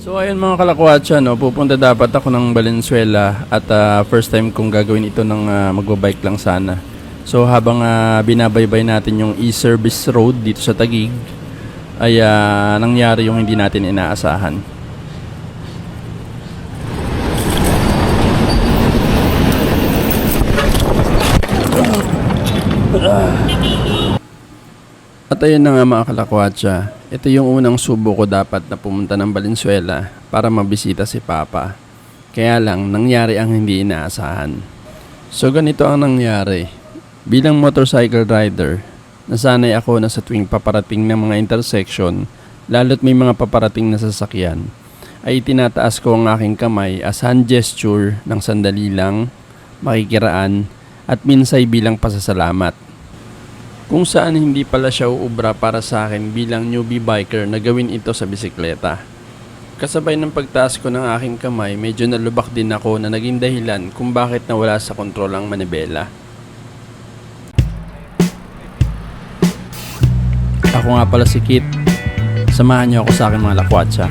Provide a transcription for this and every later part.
So ayun mga kalakwatsa, no, pupunta dapat ako ng Valenzuela at ah, first time kong gagawin ito ng uh, magbabike lang sana. So habang ah, binabaybay natin yung e-service road dito sa Tagig, ay ah, nangyari yung hindi natin inaasahan. At ayun na nga mga kalakwatsa, ito yung unang subo ko dapat na pumunta ng Valenzuela para mabisita si Papa. Kaya lang, nangyari ang hindi inaasahan. So ganito ang nangyari. Bilang motorcycle rider, nasanay ako na sa tuwing paparating ng mga intersection, lalo't may mga paparating na sasakyan, ay tinataas ko ang aking kamay as hand gesture ng sandali lang, makikiraan, at minsay bilang pasasalamat. Kung saan hindi pala siya uubra para sa akin bilang newbie biker na gawin ito sa bisikleta. Kasabay ng pagtaas ko ng aking kamay, medyo nalubak din ako na naging dahilan kung bakit nawala sa kontrol ang manibela. Ako nga pala si Kit. Samahan niyo ako sa aking mga lakwatsa.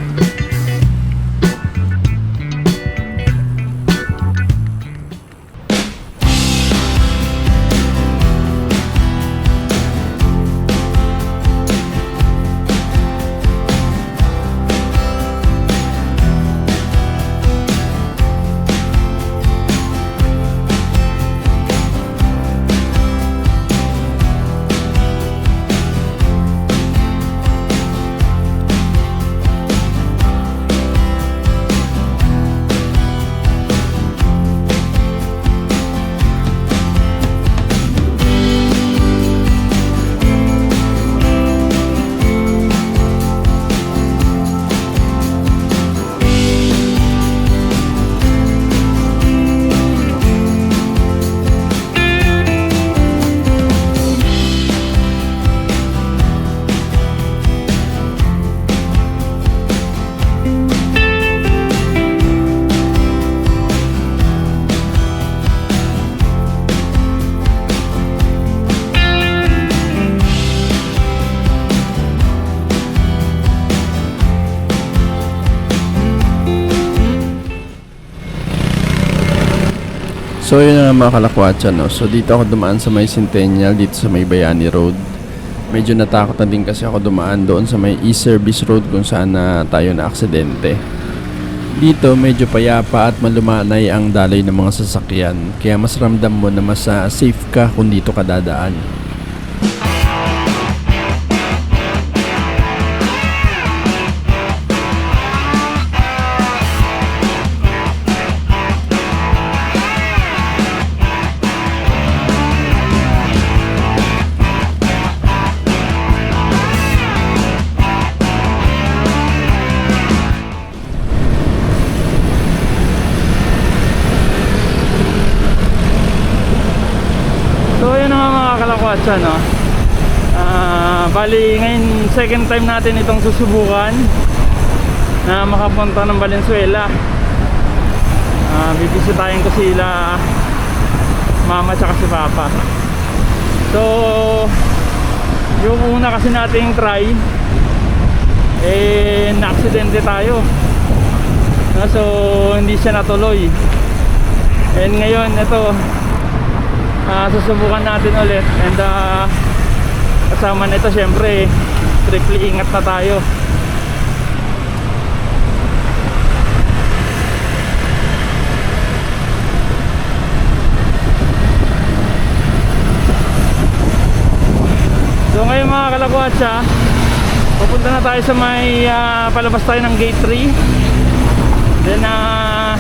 So yun na mga kalakwatsa no. So dito ako dumaan sa may Centennial dito sa may Bayani Road. Medyo natakot na din kasi ako dumaan doon sa may e-service road kung saan na tayo na aksidente. Dito medyo payapa at malumanay ang daloy ng mga sasakyan. Kaya mas ramdam mo na mas ah, safe ka kung dito ka dadaan. Kalakwatsa no. Ah, bali ngayon second time natin itong susubukan na makapunta ng Valenzuela. Ah, bibisitahin ko sila mama tsaka si papa. So yung una kasi nating try eh na-aksidente tayo. No, so hindi siya natuloy. And ngayon ito Ah, susubukan natin ulit. And uh, kasama nito syempre strictly ingat na tayo. So ngayon mga kalakwatsa pupunta na tayo sa may ah, palabas tayo ng gate 3 then ah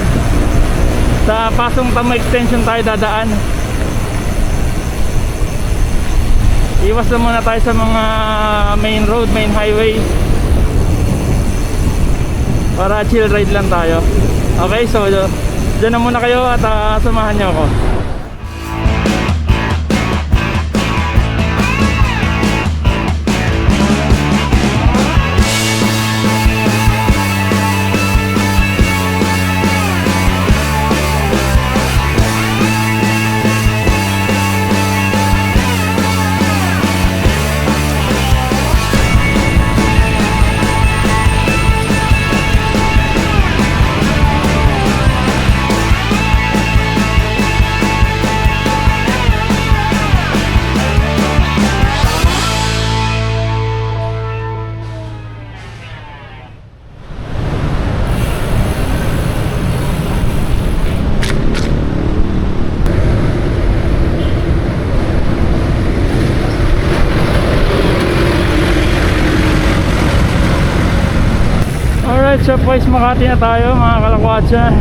sa pasong tama extension tayo dadaan iwas na muna tayo sa mga main road, main highway. Para chill ride lang tayo. Okay so dyan na muna kayo at ah, samahan nyo ako Boys, Makati na tayo mga kalakwatsa.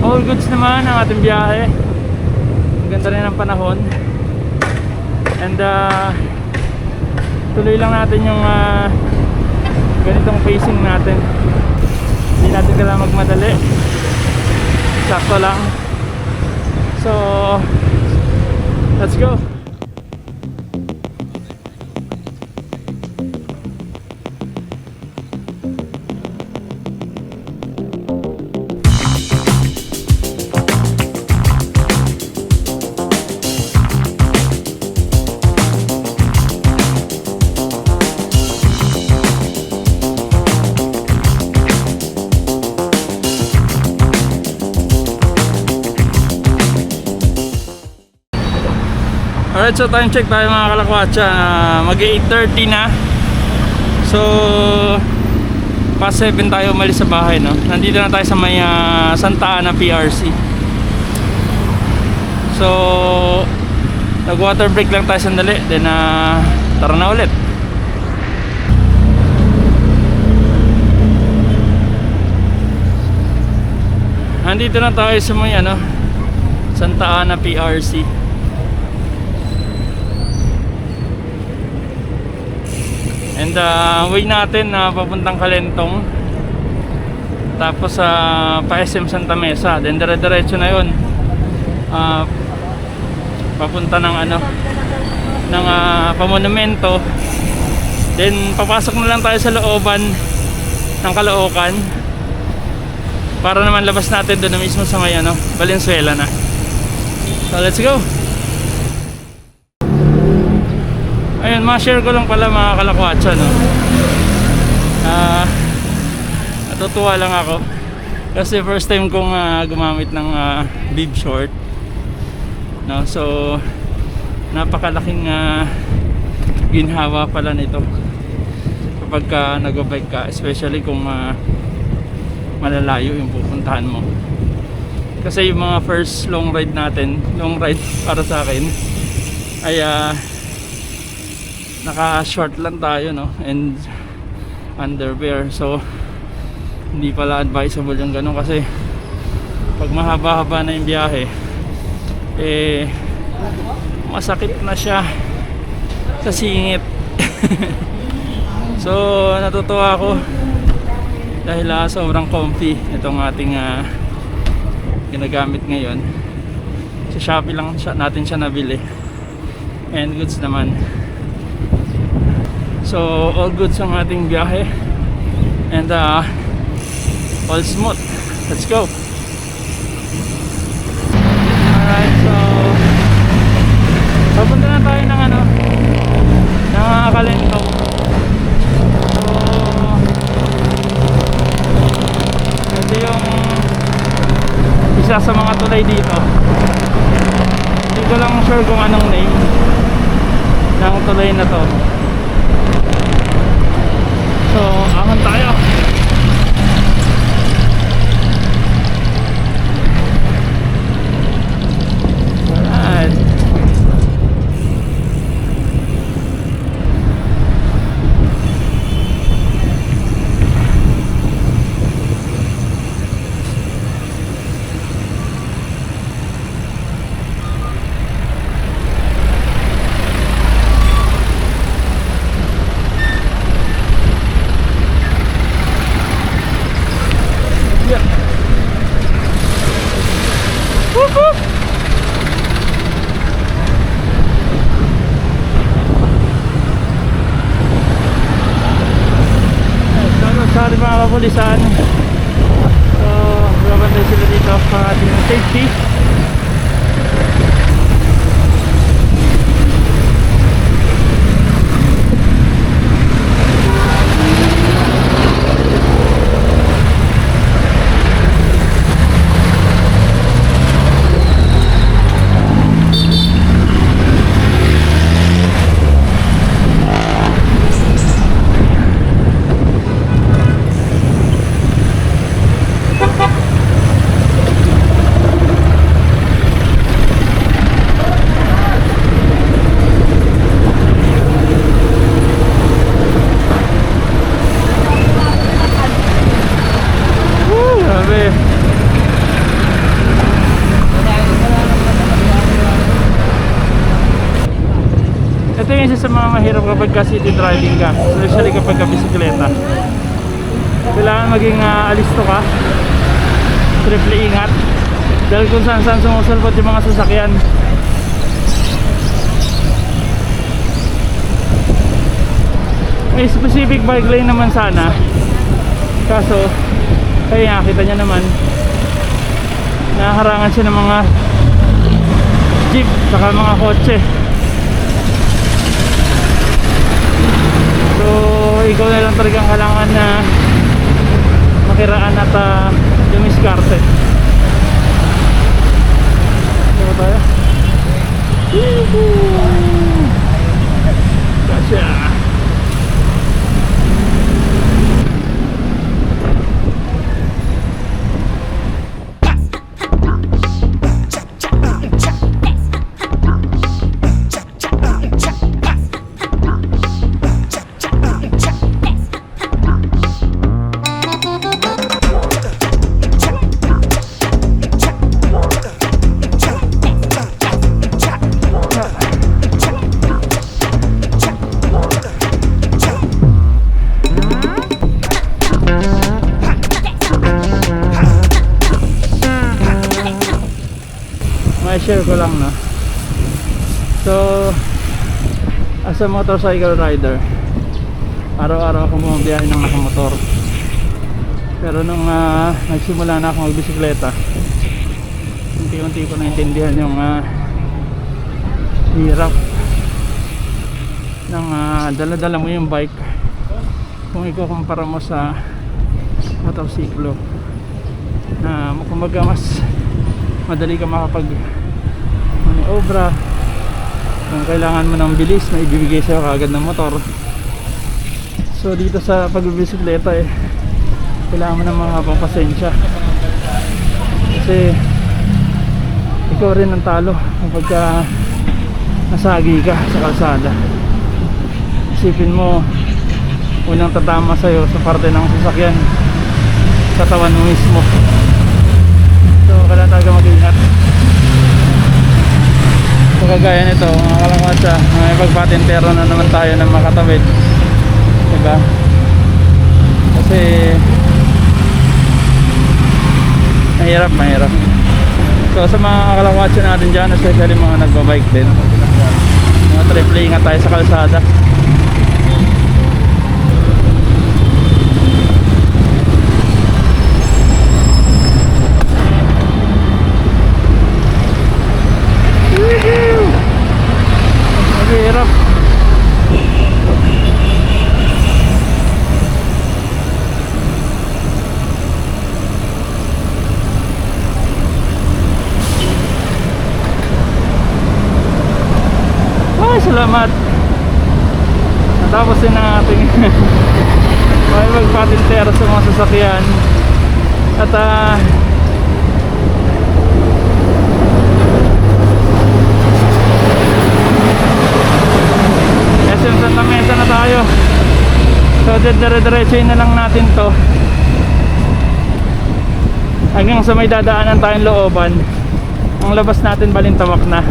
All goods naman ang ating biyahe. Ang ganda rin ng panahon. And uh, tuloy lang natin yung uh, ganitong pacing natin. Hindi natin kailangan magmadali. Sakto lang. So, let's go. So time check tayo mga kalakwatsa. Uh, mag 8.30 na. So, past 7 tayo umalis sa bahay, no? Nandito na tayo sa may ah, Santa Ana PRC. So, nag water break lang tayo sandali. Then, uh, tara na ulit. Nandito na tayo sa may ano, Santa Ana PRC. And uh, way natin na papuntang Kalentong. Tapos sa pa SM Santa Mesa. Then dire-diretso na 'yon. Ah, papunta ng ano ng uh, pamonumento. Then papasok na lang tayo sa looban ng Caloocan. Para naman labas natin doon na mismo sa may ano, Valenzuela na. So let's go. Ayun, ma-share ko lang pala mga kalakwatsa, no? Ah, natutuwa lang ako. Kasi first time kong ah, gumamit ng ah, bib short. No? So, napakalaking ah, ginhawa pala nito. Kapag ka nag-bike ka, especially kung ah, malalayo yung pupuntahan mo. Kasi yung mga first long ride natin, long ride para sa akin, ay ah, naka short lang tayo no? And underwear so hindi pala advisable yung ganun kasi pag mahaba-haba na yung biyahe eh masakit na siya sa singit. So natutuwa ako dahil ah, sobrang comfy itong ating ah, ginagamit ngayon. Sa Shopee lang natin siya nabili. And goods naman So, all good sa ating biyahe. And uh, all smooth. Let's go. Alright, so papunta na tayo ng ano ng Kalento. So ito yung isa sa mga tulay dito. Hindi ko lang sure kung anong name ng tulay na to. So, angan tayo. Sa especially kapag ka bisikleta. Kailangan maging ah, alisto ka, triple ingat, dahil kung saan saan sumusulpot yung mga sasakyan. May specific bike lane naman sana. Kaso, kaya nga, kita niya naman, naharangan siya ng mga jeep, saka mga kotse. So, ikaw na lang talagang kailangan na makiraan at uh, dumiskarte. Diba tayo? Woohoo! As a motorcycle rider. Araw-araw ako bumabiyahe ng nakamotor pero nung ah, nagsimula na ako magbisikleta unti-unti ko naintindihan yung ah, hirap ng ah, dala-dala mo yung bike kung ikukumpara mo sa motorsiklo. Na kumbaga mas madali ka makapag obra kung kailangan mo ng bilis na ibibigay sa'yo kagad ng motor. So dito sa pagbibisikleta eh kailangan mo ng mahabang pasensya kasi ikaw rin ang talo kapag ka nasagi ka sa kalsada. Isipin mo unang tatama sa'yo sa parte ng sasakyan katawan mo mismo. So kailangan talaga mag-ingat kagaya nito mga kalangwatsa may pagpatintero na naman tayo ng makatawid diba? Kasi mahirap mahirap. So sa mga kalangwatsa natin dyan especially mga nagbabike din. Mga triple ingat tayo sa kalsada Woohoo! Mahirap. Ay, salamat. Natapos din ang ating may magpatintero sa mga sasakyan. At ah, SM Santa na tayo so dire-diretso na lang natin to hanggang sa may dadaanan tayong looban ang labas natin balintawak na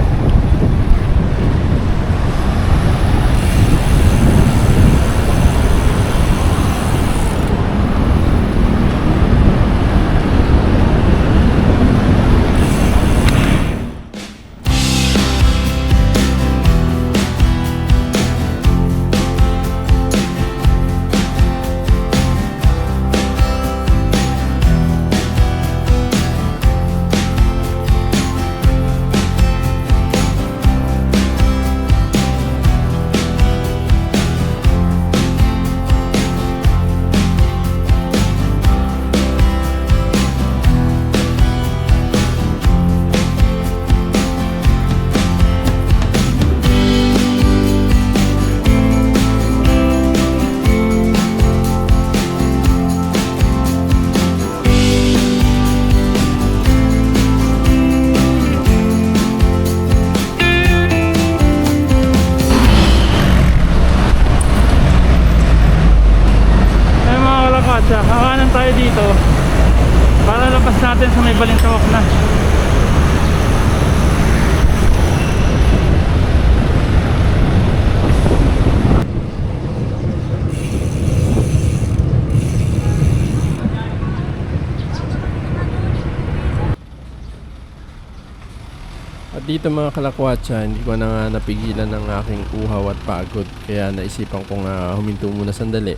dito mga kalakwatsa, hindi ko na nga napigilan ng aking uhaw at pagod. Kaya naisipan ko nga huminto muna sandali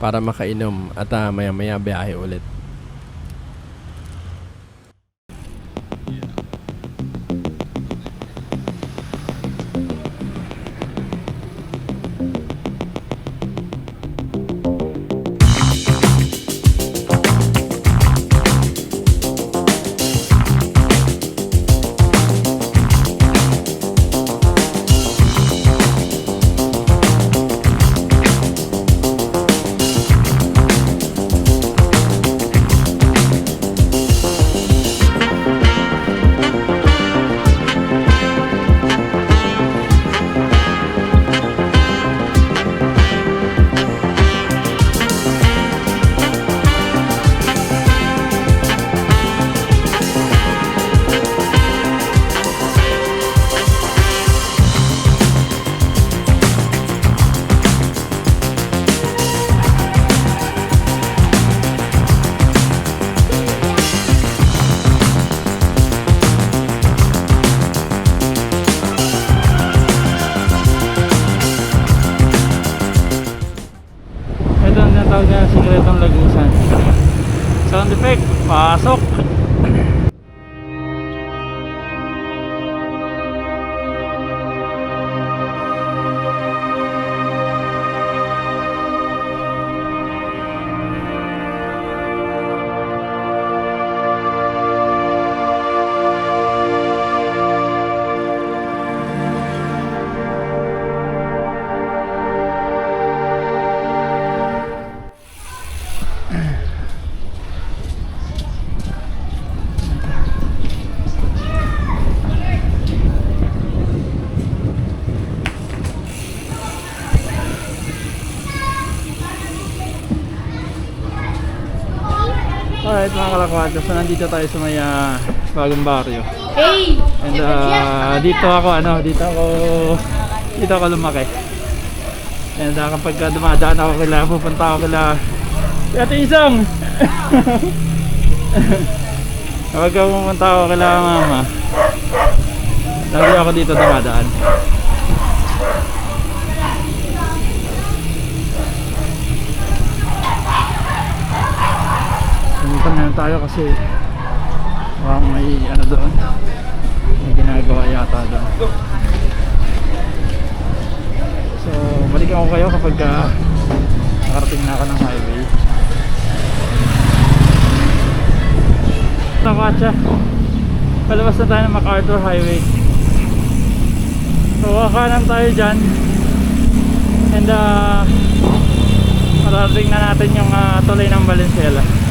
para makainom at ah, maya maya biyahe ulit. Kalakwato, so nandito tayo sa may ah, bagong baryo. Hey! And uh, dito ako ano, dito ako dito ako lumaki. And uh, kapag uh, dumadaan ako kila, pupunta ako kila Ate Isang! kapag uh, pupunta ako kila mama, lagi ako dito dumadaan. Tayo kasi Mukhang may ano doon. May ginagawa yata doon. So balikan ko kayo kapag ah, Nakarating na ako ng highway. Takatsa Palabas na tayo ng MacArthur Highway. So kanan tayo dyan. And uh, Mararating na natin yung ah, tulay ng Valenzuela